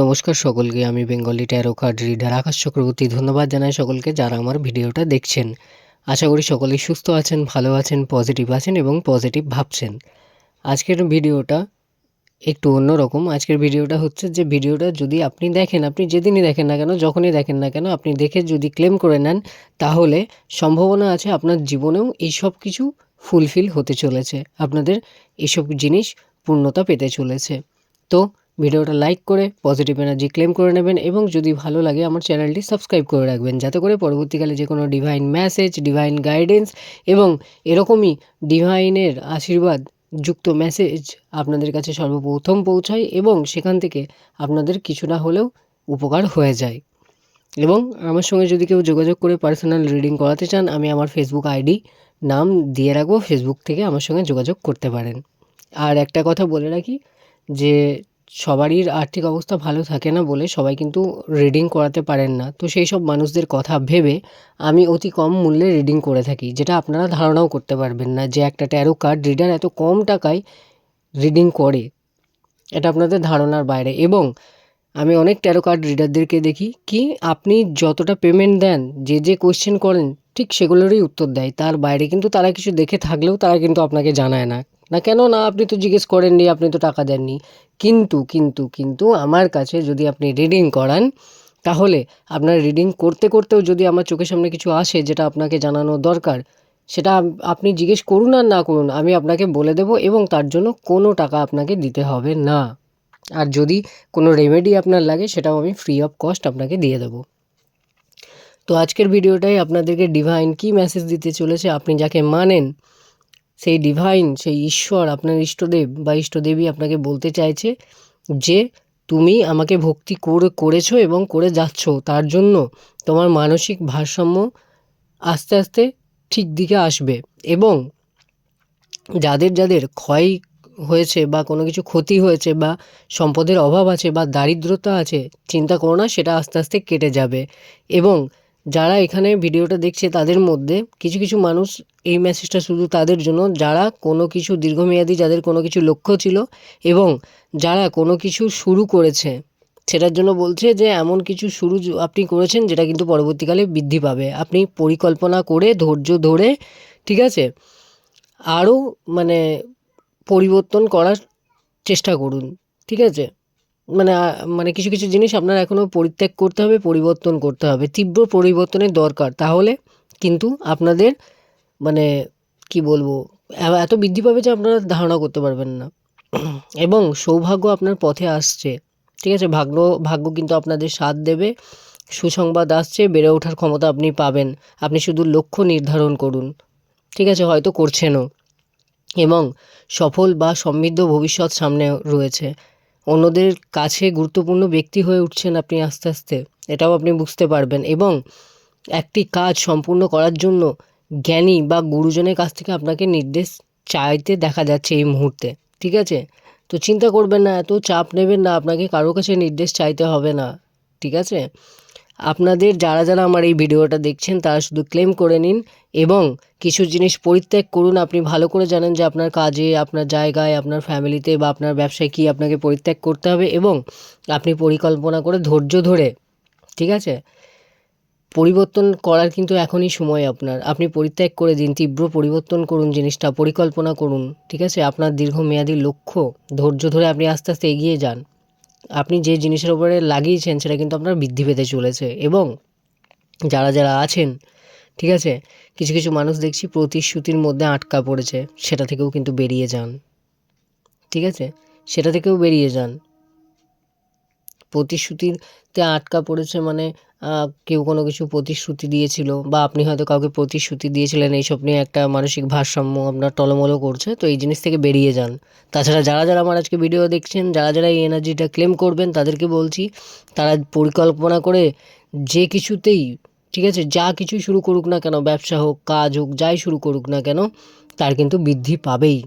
নমস্কার সকলকে, আমি Bengali tarot card reader Akash Chakraborty. ধন্যবাদ জানাই সকলকে যারা আমার ভিডিওটা দেখছেন। আশা করি সকলেই সুস্থ আছেন, ভালো আছেন, পজিটিভ আছেন এবং পজিটিভ ভাবছেন। আজকের ভিডিওটা একটু অন্যরকম। আজকের ভিডিওটা হচ্ছে যে, ভিডিওটা যদি আপনি দেখেন, আপনি যেদিনই দেখেন না কেন, যখনই দেখেন না কেন, আপনি দেখে যদি ক্লেম করে নেন, তাহলে সম্ভাবনা আছে আপনার জীবনেও এই সব কিছু ফুলফিল হতে চলেছে। আপনাদের এসব জিনিস পূর্ণতা পেতে চলেছে। তো ভিডিওটা লাইক করে পজিটিভ এনার্জি ক্লেম করে নেবেন এবং যদি ভালো লাগে আমার চ্যানেলটি সাবস্ক্রাইব করে রাখবেন। যাতে করে পরবর্তীকালে যে কোনো ডিভাইন মেসেজ ডিভাইন গাইডেন্স এবং এরকমই ডিভাইনের আশীর্বাদ যুক্ত মেসেজ আপনাদের কাছে সর্বপ্রথম পৌঁছায় এবং সেখান থেকে আপনাদের কিছুটা হলেও উপকার হয়ে যায়। এবং আমার সঙ্গে যদি কেউ যোগাযোগ করে পার্সোনাল রিডিং করাতে চান, আমি আমার ফেসবুক আইডি নাম দিয়ে রাখব। ফেসবুক থেকে আমার সঙ্গে যোগাযোগ করতে পারেন। আর একটা কথা বলে রাখি যে সবারই আর্থিক অবস্থা ভালো থাকে না বলে সবাই কিন্তু রিডিং করাতে পারেন না। তো সেই সব মানুষদের কথা ভেবে আমি অতি কম মূল্যে রিডিং করে থাকি, যেটা আপনারা ধারণাও করতে পারবেন না যে একটা ট্যারো কার্ড রিডার এত কম টাকায় রিডিং করে। এটা আপনাদের ধারণার বাইরে। এবং আমি অনেক ট্যারো কার্ড রিডারদেরকে দেখি কি আপনি যতটা পেমেন্ট দেন, যে যে কোয়েশ্চেন করেন, ঠিক সেগুলোরই উত্তর দেয়। তার বাইরে কিন্তু তারা কিছু দেখে থাকলেও তারা কিন্তু আপনাকে জানায় না। না কেন না, আপনি তো জিজ্ঞেস করেননি, আপনি তো টাকা দেননি। কিন্তু কিন্তু কিন্তু আমার কাছে যদি আপনি রিডিং করান, তাহলে আপনার রিডিং করতে করতেও যদি আমার চোখের সামনে কিছু আসে যেটা আপনাকে জানানো দরকার, সেটা আপনি জিজ্ঞেস করুন আর না করুন, আমি আপনাকে বলে দেব এবং তার জন্য কোনো টাকা আপনাকে দিতে হবে না। আর যদি কোনো রেমেডি আপনার লাগে, সেটাও আমি ফ্রি অফ কস্ট আপনাকে দিয়ে দেবো। তো আজকের ভিডিওটাই আপনাদেরকে ডিভাইন কি মেসেজ দিতে চলেছে, আপনি যাকে মানেন সেই ডিভাইন সেই ঈশ্বর, আপনার ইষ্টদেব বা ইষ্টদেবী আপনাকে বলতে চাইছে যে, তুমি আমাকে ভক্তি করে, করেছ এবং করে যাচ্ছ। তার জন্য তোমার মানসিক ভারসাম্য আস্তে আস্তে ঠিক দিকে আসবে এবং যাদের যাদের ক্ষয় হয়েছে বা কোনো কিছু ক্ষতি হয়েছে বা সম্পদের অভাব আছে বা দারিদ্রতা আছে, চিন্তা করো না, সেটা আস্তে আস্তে কেটে যাবে এবং যারা এখানে ভিডিওটা দেখছে তাদের মধ্যে কিছু কিছু মানুষ এই মেসেজটা শুধু তাদের জন্য, যারা কোনো কিছু দীর্ঘমেয়াদী, যাদের কোনো কিছু লক্ষ্য ছিল এবং যারা কোনো কিছু শুরু করেছে, সেটার জন্য বলছে যে এমন কিছু শুরু আপনি করেছেন যেটা কিন্তু পরবর্তীকালে বৃদ্ধি পাবে। আপনি পরিকল্পনা করে, ধৈর্য ধরে, ঠিক আছে, আরও মানে পরিবর্তন করার চেষ্টা করুন, ঠিক আছে। মানে মানে কিছু কিছু জিনিস আপনার এখনও পরিত্যাগ করতে হবে, পরিবর্তন করতে হবে। তীব্র পরিবর্তনের দরকার। তাহলে কিন্তু আপনাদের মানে কি বলব এত বৃদ্ধি পাবে যে আপনারা ধারণা করতে পারবেন না। এবং সৌভাগ্য আপনার পথে আসছে। ঠিক আছে? ভাগ্য ভাগ্য কিন্তু আপনাদের সাথ দেবে, সুসংবাদ আসছে, বেড়ে ওঠার ক্ষমতা আপনি পাবেন। আপনি শুধু লক্ষ্য নির্ধারণ করুন। ঠিক আছে? হয়তো করছেনও। এবং সফল বা সমৃদ্ধ ভবিষ্যৎ সামনে রয়েছে। অন্যদের কাছে গুরুত্বপূর্ণ ব্যক্তি হয়ে উঠছেন আপনি আস্তে আস্তে, এটাও আপনি বুঝতে পারবেন। এবং একটি কাজ সম্পূর্ণ করার জন্য জ্ঞানী বা গুরুজনের কাছ থেকে আপনাকে নির্দেশ চাইতে দেখা যাচ্ছে এই মুহূর্তে, ঠিক আছে? তো চিন্তা করবেন না, এত চাপ নেবেন না, আপনাকে কারও কাছে নির্দেশ চাইতে হবে না, ঠিক আছে? আপনাদের যারা যারা আমার এই ভিডিওটা দেখছেন, তারা শুধু ক্লেম করে নিন এবং কিছু জিনিস পরিত্যাগ করুন। আপনি ভালো করে জানেন যে আপনার কাজে, আপনার জায়গায়, আপনার ফ্যামিলিতে বা আপনার ব্যবসায় কী আপনাকে পরিত্যাগ করতে হবে এবং আপনি পরিকল্পনা করে ধৈর্য ধরে, ঠিক আছে? পরিবর্তন করার কিন্তু এখনই সময় আপনার। আপনি পরিত্যাগ করে দিন, তীব্র পরিবর্তন করুন জিনিসটা, পরিকল্পনা করুন, ঠিক আছে? আপনার দীর্ঘমেয়াদী লক্ষ্য, ধৈর্য ধরে আপনি আস্তে আস্তে এগিয়ে যান। আপনি যে জিনিসের উপরে লাগিয়েছেন সেটা কিন্তু আপনার বৃদ্ধি পেতে চলেছে এবং যারা যারা আছেন, ঠিক আছে, কিছু কিছু মানুষ দেখছি প্রতিশ্রুতির মধ্যে আটকা পড়েছে, সেটা থেকেও কিন্তু বেরিয়ে যান, ঠিক আছে, সেটা থেকেও বেরিয়ে যান। প্রতিশ্রুতিতে আটকা পড়েছে মানে কেউ কোনো কিছু প্রতিশ্রুতি দিয়েছিল বা আপনি হয়তো কাউকে প্রতিশ্রুতি দিয়েছিলেন এইসব নিয়ে একটা মানসিক ভারসাম্য আপনার টলমলো করছে, তো এই জিনিস থেকে বেরিয়ে যান। তাছাড়া যারা যারা আমার আজকে ভিডিও দেখছেন, যারা যারা এই এনার্জিটা ক্লেম করবেন, তাদেরকে বলছি, তারা পরিকল্পনা করে যে কিছুতেই, ঠিক আছে, যা কিছু শুরু করুক না কেন, ব্যবসা হোক, কাজ হোক, যাই শুরু করুক না কেন, তার কিন্তু বৃদ্ধি পাবেই।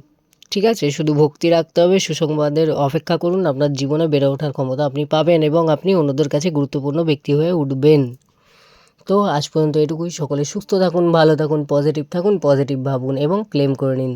ঠিক আছে? শুধু ভক্তি রাখতে হবে, সুসংবাদের অপেক্ষা করুন, আপনার জীবনে বেড়ে ওঠার ক্ষমতা আপনি পাবেন এবং আপনি অন্যদের কাছে গুরুত্বপূর্ণ ব্যক্তি হয়ে উঠবেন। তো আজ পর্যন্ত এটুকুই, সকলে সুস্থ থাকুন, ভালো থাকুন পজিটিভ থাকুন পজিটিভ ভাবুন এবং ক্লেম করে নিন।